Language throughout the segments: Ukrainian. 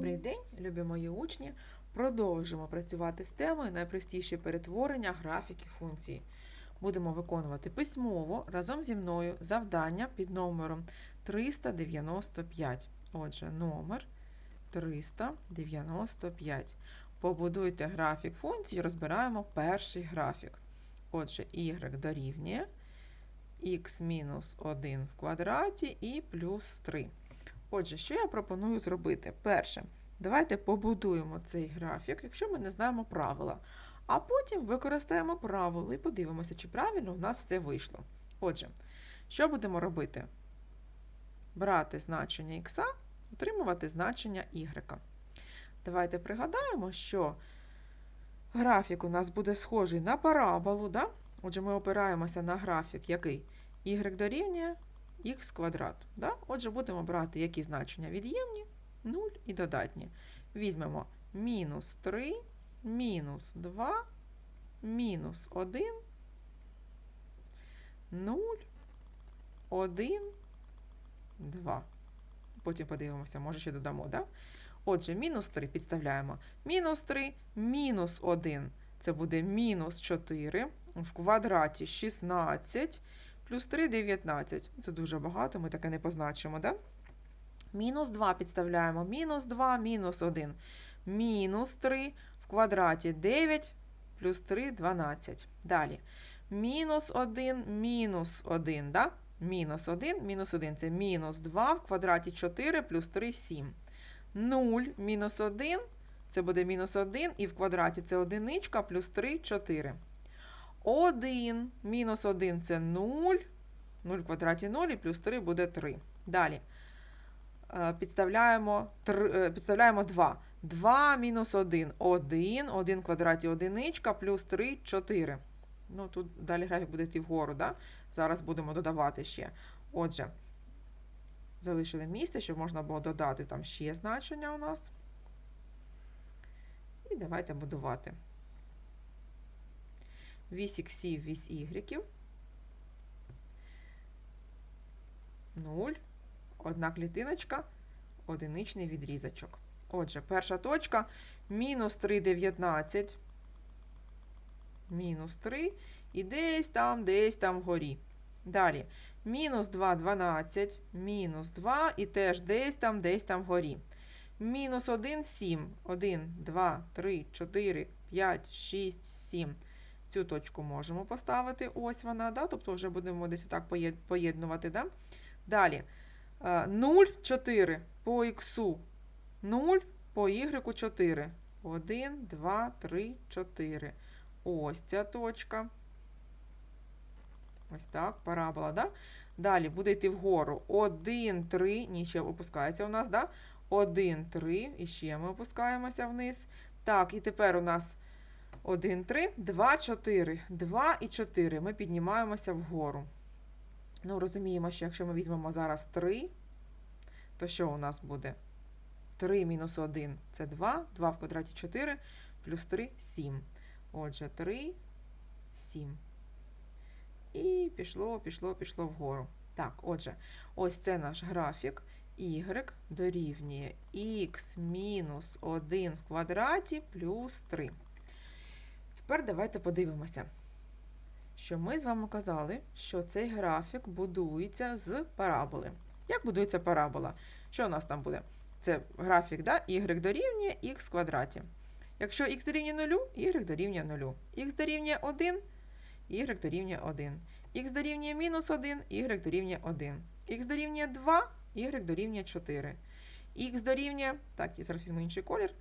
Добрий день, любі мої учні. Продовжимо працювати з темою найпростіші перетворення графіків функцій. Будемо виконувати письмово разом зі мною завдання під номером 395. Отже, номер 395. Побудуйте графік функцій, розбираємо перший графік. Отже, y дорівнює x мінус 1 в квадраті і плюс 3. Отже, що я пропоную зробити? Перше, давайте побудуємо цей графік, якщо ми не знаємо правила. А потім використаємо правило і подивимося, чи правильно у нас все вийшло. Отже, що будемо робити? Брати значення х, отримувати значення y. Давайте пригадаємо, що графік у нас буде схожий на параболу. Да? Отже, ми опираємося на графік, який y дорівнює х квадрат. Да? Отже, будемо брати які значення від'ємні, 0 і додатні. Візьмемо мінус 3, мінус 2, мінус 1, 0, 1, 2. Потім подивимося, може ще додамо, да? Отже, мінус 3 підставляємо. Мінус 3, мінус 1. Це буде мінус 4 в квадраті 16 плюс 3 – 19. Це дуже багато, ми таке не позначимо, да? Мінус 2 підставляємо. Мінус 2, мінус 1. Мінус 3 в квадраті 9 плюс 3 – 12. Далі. Мінус 1, мінус 1, да? Мінус 1, мінус 1 – це мінус 2 в квадраті 4 плюс 3 – 7. 0 мінус 1 це буде мінус 1, і в квадраті це одиничка плюс 3 – 4. 1 мінус 1 це 0. 0 в квадраті 0 і плюс 3 буде 3. Далі Е, підставляємо, 3, е, підставляємо 2. 2 мінус 1 1. 1 в квадраті одиничка плюс 3 4. Ну, тут далі графік буде йти вгору. Да? Зараз будемо додавати ще. Отже, залишили місце, щоб можна було додати там ще значення у нас. І давайте будувати. Вісь іксів, вісь ігреків. 0. Одна клітиночка, одиничний відрізочок. Отже, перша точка мінус 3, 19. Мінус 3. І десь там, десь там вгорі. Далі. Мінус 2, 12. Мінус 2. І теж десь там, десь там вгорі. Мінус 1, 7. 1, 2, 3, 4, 5, 6, 7. Цю точку можемо поставити. Ось вона, да? тобто вже будемо десь так поєднувати. Да? Далі. 0, 4 по х 0 по y 4. 1, 2, 3, 4. Ось ця точка. Ось так, парабола, да? Далі буде йти вгору. 1, 3, ні, ще опускається у нас, да? 1, 3, і ще ми опускаємося вниз. Так, і тепер у нас 1, 3, 2, 4. 2 і 4. Ми піднімаємося вгору. Ну, розуміємо, що якщо ми візьмемо зараз 3, то що у нас буде? 3 мінус 1 це 2, 2 в квадраті 4, плюс 3 7. Отже, 3, 7. І пішло, пішло, пішло вгору. Так, отже, ось це наш графік. Y дорівнює х мінус 1 в квадраті плюс 3. Тепер давайте подивимося що ми з вами казали, що цей графік будується з параболи. Як будується парабола? Що у нас там буде? Це графік да? y дорівнює х квадраті. Якщо х дорівнює 0, y дорівнює 0. х дорівнює 1, y дорівнює 1. х дорівнює мінус 1, y дорівнює 1. х дорівнює 2, y дорівнює 4. х дорівнює, так, я зараз візьму інший колір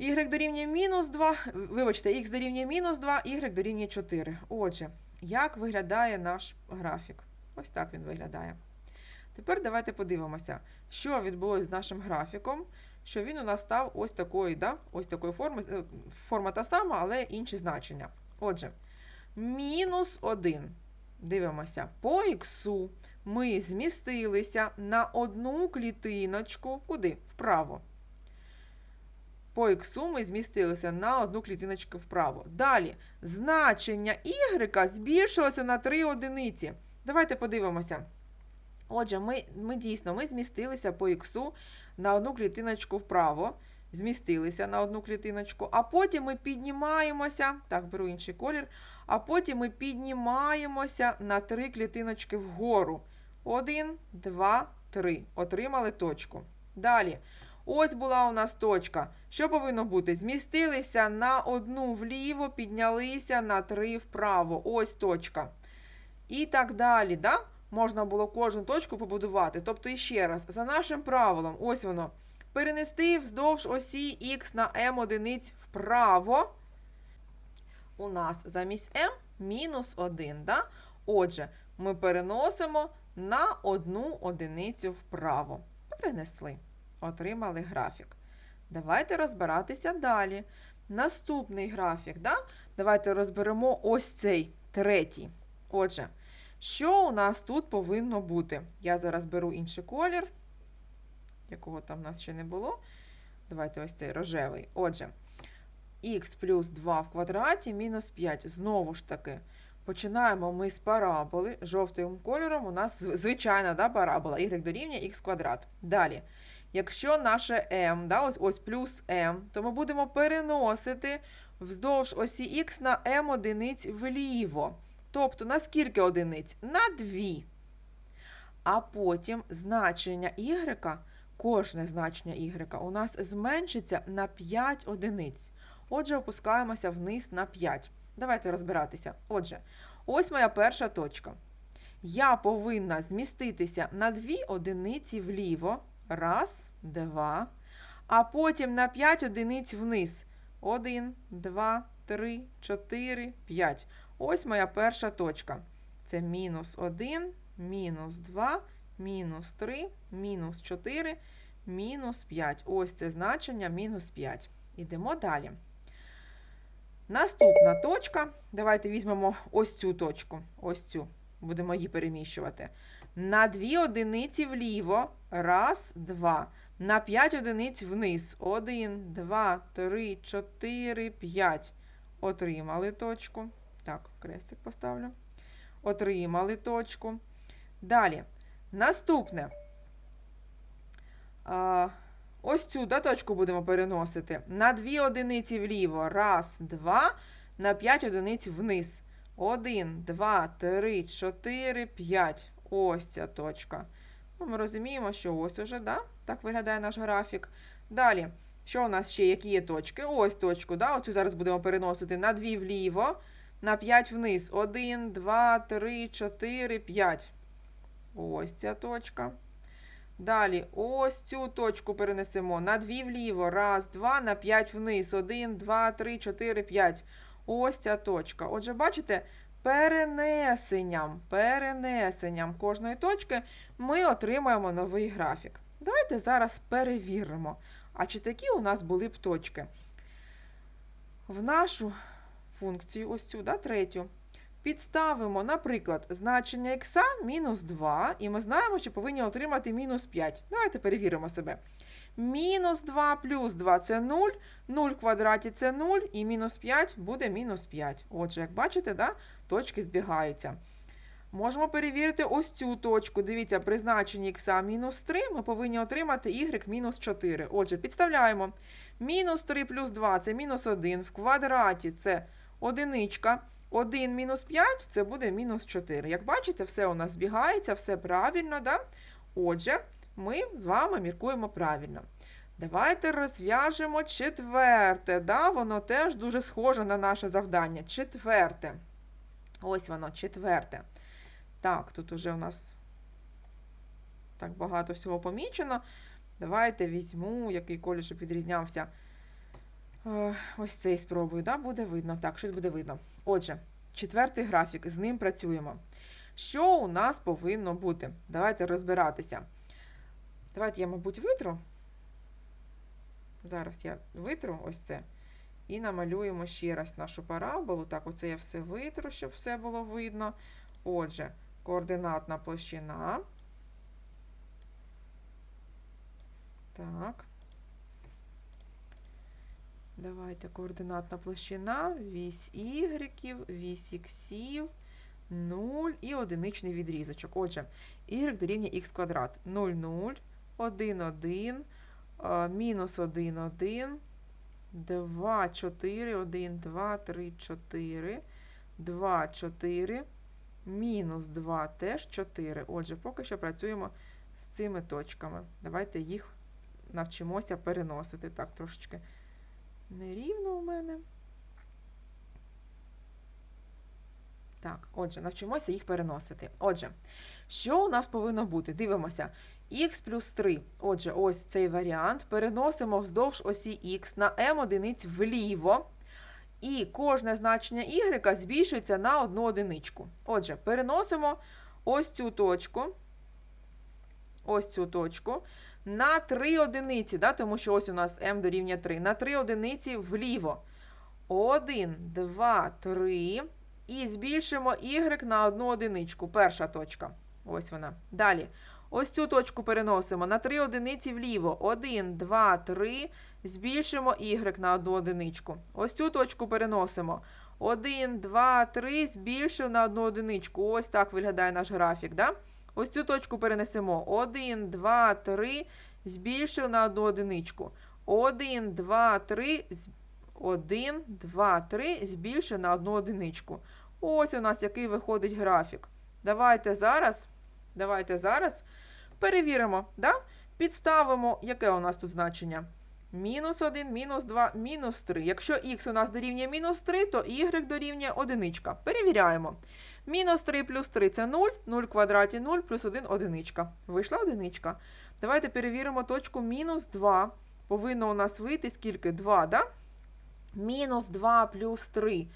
y дорівнює мінус 2, вибачте, х дорівнює мінус 2, y дорівнює 4. Отже, як виглядає наш графік? Ось так він виглядає. Тепер давайте подивимося, що відбулося з нашим графіком, що він у нас став ось такої, да? ось такої форми. Е, форма та сама, але інші значення. Отже, мінус 1. Дивимося, по х ми змістилися на одну клітиночку. Куди? Вправо. По х ми змістилися на одну клітиночку вправо. Далі, значення y збільшилося на 3 одиниці. Давайте подивимося. Отже, ми, ми дійсно ми змістилися по іксу на одну клітиночку вправо, змістилися на одну клітиночку, а потім ми піднімаємося, так, беру інший колір, а потім ми піднімаємося на три клітиночки вгору. Один, два, три. Отримали точку. Далі. Ось була у нас точка. Що повинно бути? Змістилися на одну вліво, піднялися на три вправо. Ось точка. І так далі. Да? Можна було кожну точку побудувати. Тобто, іще раз, за нашим правилом, ось воно. Перенести вздовж осі Х на m одиниць вправо. У нас замість m мінус 1. Да? Отже, ми переносимо на одну одиницю вправо. Перенесли. Отримали графік. Давайте розбиратися далі. Наступний графік. Да? Давайте розберемо ось цей третій. Отже, що у нас тут повинно бути? Я зараз беру інший колір, якого там в нас ще не було. Давайте ось цей рожевий. Отже, х плюс 2 в квадраті мінус 5. Знову ж таки, починаємо ми з параболи. Жовтим кольором у нас звичайна да, парабола y дорівнює х квадрат. Далі. Якщо наше m, да, ось ось плюс m, то ми будемо переносити вздовж осі х на m одиниць вліво. Тобто на скільки одиниць? На 2. А потім значення y, кожне значення y у нас зменшиться на 5 одиниць. Отже, опускаємося вниз на 5. Давайте розбиратися. Отже, ось моя перша точка. Я повинна зміститися на 2 одиниці вліво. Раз, два. А потім на 5 одиниць вниз. 1, 2, 3, 4, 5. Ось моя перша точка. Це мінус 1, мінус 2, мінус 3, мінус 4, мінус 5. Ось це значення мінус 5. Ідемо далі. Наступна точка. Давайте візьмемо ось цю точку. Ось цю. Будемо її переміщувати. На 2 одиниці вліво. Раз, два. На 5 одиниць вниз. 1, 2, 3, 4, 5. Отримали точку. Так, крестик поставлю. Отримали точку. Далі. Наступне. А, Ось цю да, точку будемо переносити. На 2 одиниці вліво. Раз, два. На 5 одиниць вниз. 1, 2, 3, 4, 5. Ось ця точка. Ну, Ми розуміємо, що ось уже, да? так виглядає наш графік. Далі, що у нас ще? Які є точки? Ось точку. да? Оцю зараз будемо переносити на 2 вліво, на 5 вниз. 1, 2, 3, 4, 5. Ось ця точка. Далі, ось цю точку перенесемо на 2 вліво. Раз, 2, на 5 вниз. 1, 2, 3, 4, 5. Ось ця точка. Отже, бачите, перенесенням, перенесенням кожної точки ми отримаємо новий графік. Давайте зараз перевіримо, а чи такі у нас були б точки. В нашу функцію, ось цю, да, третю, підставимо, наприклад, значення х мінус 2, і ми знаємо, що повинні отримати мінус 5. Давайте перевіримо себе. Мінус 2 плюс 2 це 0, 0 в квадраті це 0, і мінус 5 буде мінус 5. Отже, як бачите, да, точки збігаються. Можемо перевірити ось цю точку. Дивіться, при значенні х мінус 3 ми повинні отримати y мінус 4. Отже, підставляємо. Мінус 3 плюс 2 це мінус 1. В квадраті це одиничка. 1 мінус 5 це буде мінус 4. Як бачите, все у нас збігається, все правильно. Да? Отже, ми з вами міркуємо правильно. Давайте розв'яжемо четверте. Да? Воно теж дуже схоже на наше завдання. Четверте. Ось воно, четверте. Так, тут уже у нас так багато всього помічено. Давайте візьму, який колір, щоб відрізнявся. Е, ось цей спробую, да? буде видно. Так, щось буде видно. Отже, четвертий графік, з ним працюємо. Що у нас повинно бути? Давайте розбиратися. Давайте я, мабуть, витру. Зараз я витру ось це. І намалюємо ще раз нашу параболу. Так, оце я все витру, щоб все було видно. Отже, координатна площина. Так. Давайте координатна площина, вісь Y, вісь Х, 0 і одиничний відрізочок. Отже, y дорівнює х квадрат. 0, 0, 1, 1, е, мінус 1, 1, 2, 4, 1, 2, 3, 4, 2, 4, мінус 2 теж 4. Отже, поки що працюємо з цими точками. Давайте їх навчимося переносити. Так, трошечки нерівно у мене. Так, отже, навчимося їх переносити. Отже, що у нас повинно бути? Дивимося. Х плюс 3. Отже, ось цей варіант. Переносимо вздовж осі х на m одиниць вліво. І кожне значення y збільшується на одну одиничку. Отже, переносимо ось цю точку. Ось цю точку на 3 одиниці, да, тому що ось у нас m дорівнює 3. На 3 одиниці вліво. 1, 2, 3. І збільшимо y на одну одиничку. Перша точка. Ось вона. Далі. Ось цю точку переносимо на 3 одиниці вліво. 1, 2, 3. Збільшимо y на одну одиничку. Ось цю точку переносимо. 1, 2, 3. Збільшив на одну одиничку. Ось так виглядає наш графік. Да? Ось цю точку перенесемо. 1, 2, 3. Збільшив на одну одиничку. 1, 2, 3. 1, 2, 3. Збільшив на одну одиничку. Ось у нас який виходить графік. Давайте зараз, давайте зараз перевіримо. Да? Підставимо, яке у нас тут значення? Мінус 1, мінус 2, мінус 3. Якщо х у нас дорівнює мінус 3, то y дорівнює 1. Перевіряємо. Мінус 3 плюс 3 це 0, 0 в квадраті 0, плюс 1 одиничка. Вийшла одиничка. Давайте перевіримо точку мінус 2. Повинно у нас вийти скільки? 2, да? Мінус 2 плюс 3.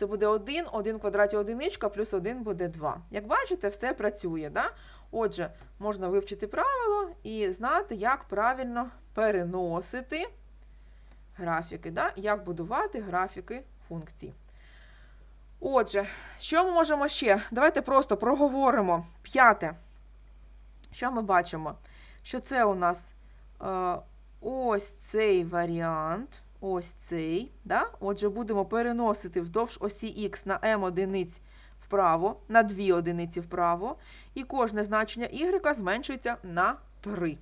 Це буде 1, 1 в квадраті одиничка, плюс 1 буде 2. Як бачите, все працює. Да? Отже, можна вивчити правило і знати, як правильно переносити графіки, да? як будувати графіки функцій. Отже, що ми можемо ще? Давайте просто проговоримо. П'яте. Що ми бачимо? Що це у нас е, ось цей варіант. Ось цей. Да? Отже, будемо переносити вздовж осі х на m одиниць вправо, на 2 одиниці вправо. І кожне значення y зменшується на 3.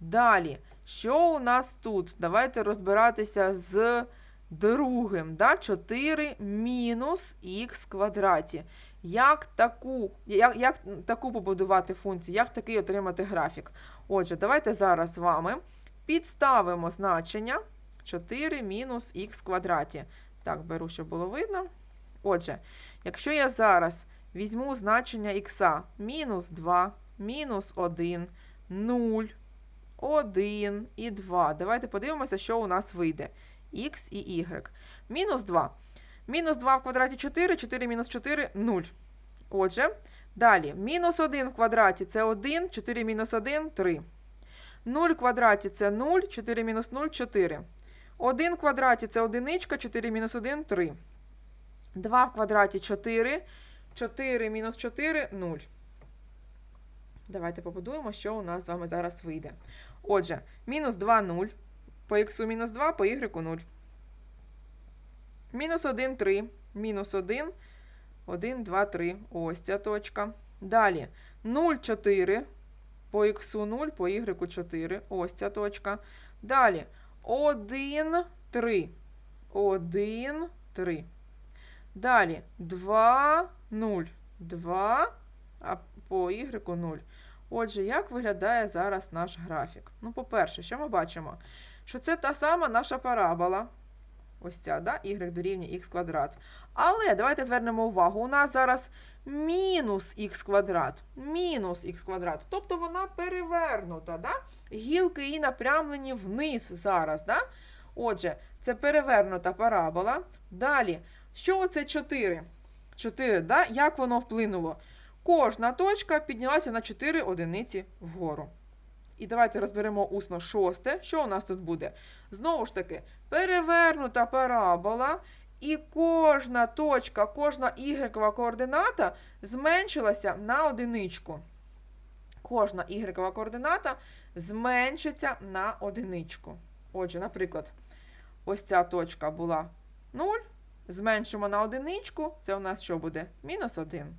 Далі, що у нас тут? Давайте розбиратися з другим. Да? 4 мінус х квадраті. Як таку, як, як таку побудувати функцію, як такий отримати графік? Отже, давайте зараз з вами підставимо значення 4 мінус х квадраті. Так, беру, щоб було видно. Отже, якщо я зараз візьму значення х мінус 2, мінус 1, 0, 1 і 2. Давайте подивимося, що у нас вийде. Х і y. Мінус 2. Мінус 2 в квадраті 4, 4 мінус 4 0. Отже, далі. Мінус 1 в квадраті це 1, 4 мінус 1 3. 0 в квадраті це 0, 4 мінус 0 4. 1 в квадраті це одиничка, 4 мінус 1 3. 2 в квадраті 4. 4 мінус 4 0. Давайте побудуємо, що у нас з вами зараз вийде. Отже, мінус 2 0. По х мінус 2, по y 0. Мінус 1 3. Мінус 1. 1, 2, 3. Ось ця точка. Далі 0, 4. По х 0, по y 4. Ось ця точка. Далі 1, 3. 1, 3. Далі 2, 0. 2, а по y 0. Отже, як виглядає зараз наш графік? Ну, по-перше, що ми бачимо? Що це та сама наша парабола. Ось ця, да? y дорівнює х квадрат. Але давайте звернемо увагу. У нас зараз мінус х квадрат. Мінус х квадрат. Тобто вона перевернута. Да? Гілки її напрямлені вниз зараз. Да? Отже, це перевернута парабола. Далі, що це 4? 4, да? Як воно вплинуло? Кожна точка піднялася на 4 одиниці вгору. І давайте розберемо усно шосте. Що у нас тут буде? Знову ж таки, перевернута парабола, і кожна точка, кожна ігрекова координата зменшилася на одиничку. Кожна ігрекова координата зменшиться на одиничку. Отже, наприклад, ось ця точка була 0, зменшимо на одиничку, це у нас що буде? Мінус 1.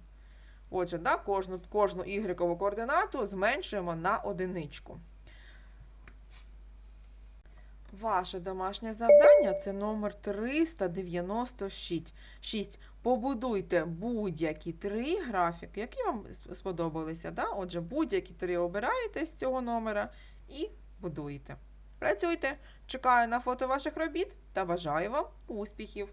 Отже, да, кожну, кожну y координату зменшуємо на одиничку. Ваше домашнє завдання це номер 396. 6. Побудуйте будь-які три графіки, які вам сподобалися. Да? Отже, будь-які три обираєте з цього номера і будуєте. Працюйте! Чекаю на фото ваших робіт та бажаю вам успіхів!